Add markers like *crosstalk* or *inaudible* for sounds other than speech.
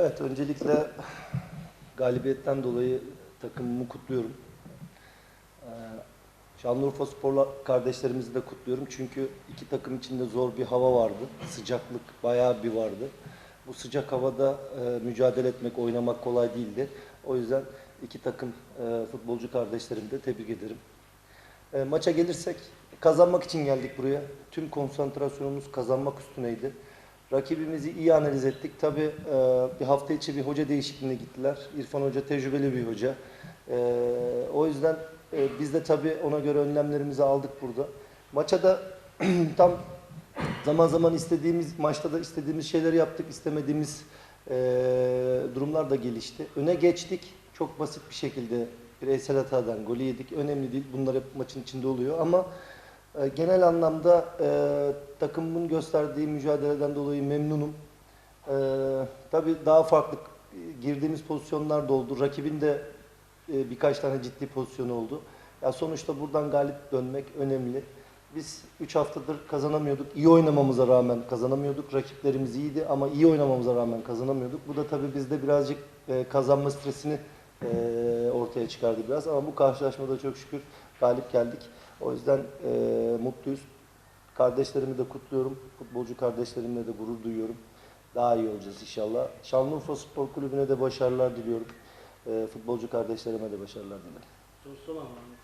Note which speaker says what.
Speaker 1: Evet, öncelikle galibiyetten dolayı takımımı kutluyorum. Ee, Şanlıurfa Spor'la kardeşlerimizi de kutluyorum. Çünkü iki takım içinde zor bir hava vardı. Sıcaklık bayağı bir vardı. Bu sıcak havada e, mücadele etmek, oynamak kolay değildi. O yüzden iki takım e, futbolcu kardeşlerimi de tebrik ederim. E, maça gelirsek kazanmak için geldik buraya. Tüm konsantrasyonumuz kazanmak üstüneydi. Rakibimizi iyi analiz ettik. Tabii e, bir hafta içi bir hoca değişikliğine gittiler. İrfan Hoca tecrübeli bir hoca. E, o yüzden e, biz de tabii ona göre önlemlerimizi aldık burada. Maça da *clears throat* tam zaman zaman istediğimiz maçta da istediğimiz şeyleri yaptık. istemediğimiz e, durumlar da gelişti. Öne geçtik. Çok basit bir şekilde bireysel hatadan golü yedik. Önemli değil. Bunlar hep maçın içinde oluyor ama e, genel anlamda e, takımımın gösterdiği mücadeleden dolayı memnunum. E, tabii daha farklı girdiğimiz pozisyonlar da oldu. Rakibin de e, birkaç tane ciddi pozisyonu oldu. Ya sonuçta buradan galip dönmek önemli. Biz 3 haftadır kazanamıyorduk. İyi oynamamıza rağmen kazanamıyorduk. Rakiplerimiz iyiydi ama iyi oynamamıza rağmen kazanamıyorduk. Bu da tabii bizde birazcık e, kazanma stresini e, ortaya çıkardı biraz. Ama bu karşılaşmada çok şükür galip geldik. O yüzden e, mutluyuz. Kardeşlerimi de kutluyorum. Futbolcu kardeşlerimle de gurur duyuyorum. Daha iyi olacağız inşallah. Şanlıurfa Spor Kulübü'ne de başarılar diliyorum. E, futbolcu kardeşlerime de başarılar dilerim.
Speaker 2: Sorsana Ahmet.